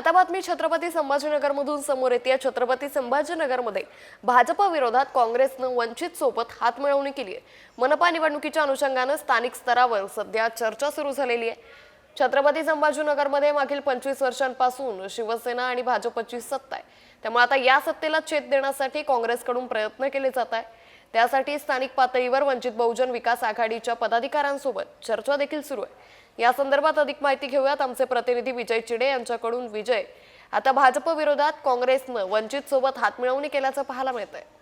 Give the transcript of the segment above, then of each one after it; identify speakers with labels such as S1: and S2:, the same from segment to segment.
S1: आता बातमी छत्रपती संभाजीनगरमधून समोर येते. छत्रपती संभाजीनगरमध्ये भाजप विरोधात काँग्रेसनं वंचित सोबत हात मिळवणी केली आहे. मनपा निवडणुकीच्या अनुषंगानं स्थानिक स्तरावर सध्या चर्चा सुरू झालेली आहे. छत्रपती संभाजीनगरमध्ये मागील पंचवीस वर्षांपासून शिवसेना आणि भाजपची सत्ता आहे. त्यामुळे आता या सत्तेला छेद देण्यासाठी काँग्रेसकडून प्रयत्न केले जात आहे त्यासाठी स्थानिक पातळीवर वंचित बहुजन विकास आघाडीच्या पदाधिकाऱ्यांसोबत चर्चा देखील सुरू आहे. या संदर्भात अधिक माहिती घेऊयात आमचे प्रतिनिधी विजय चिडे यांच्याकडून. विजय आता भाजप विरोधात काँग्रेसनं वंचित सोबत हातमिळवणी केल्याचं पाहायला मिळत आहे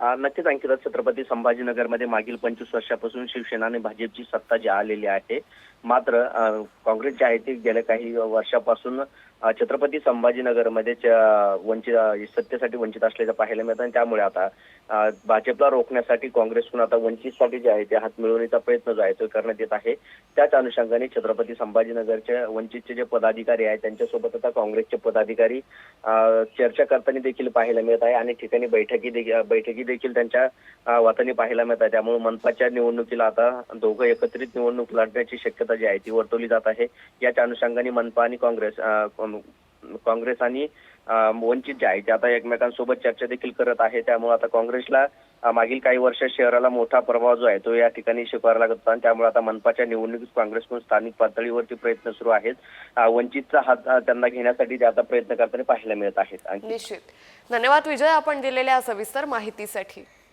S2: नक्कीच अंकिता छत्रपती संभाजीनगरमध्ये मागील पंचवीस वर्षापासून शिवसेना आणि भाजपची सत्ता जी आलेली आहे मात्र काँग्रेस जे आहे ते गेल्या काही वर्षापासून छत्रपती संभाजीनगरमध्ये च- वंचित सत्तेसाठी वंचित असल्याचं पाहायला मिळतं आणि त्यामुळे आता भाजपला रोखण्यासाठी काँग्रेसकडून आता वंचितसाठी जे आहे ते हात मिळवण्याचा प्रयत्न जो आहे तो करण्यात येत आहे. त्याच अनुषंगाने छत्रपती संभाजीनगरच्या वंचितचे जे पदाधिकारी आहेत त्यांच्यासोबत आता काँग्रेसचे पदाधिकारी चर्चा करताना देखील पाहायला मिळत आहे. अनेक ठिकाणी बैठकी देखील बैठकी देखील त्यांच्या वाताने पाहायला मिळत आहे. त्यामुळे मनपाच्या निवडणुकीला आता दोघं एकत्रित निवडणूक लढण्याची शक्यता जी आहे ती वर्तवली जात आहे. याच्या अनुषंगाने मनपा आणि काँग्रेस काँग्रेस आणि वंचित जे आहे ते आता एकमेकांसोबत चर्चा देखील करत आहे त्यामुळे आता काँग्रेसला मागील काही वर्ष शहराला मोठा प्रभाव जो आहे तो या ठिकाणी स्वीकारला लागत होता आणि त्यामुळे आता मनपाच्या निवडणुकीत काँग्रेसकडून स्थानिक पातळीवरती प्रयत्न सुरू आहेत. वंचितचा हात त्यांना घेण्यासाठी ते आता प्रयत्न करताना पाहायला मिळत आहेत
S1: निश्चित. धन्यवाद विजय आपण दिलेल्या सविस्तर माहितीसाठी.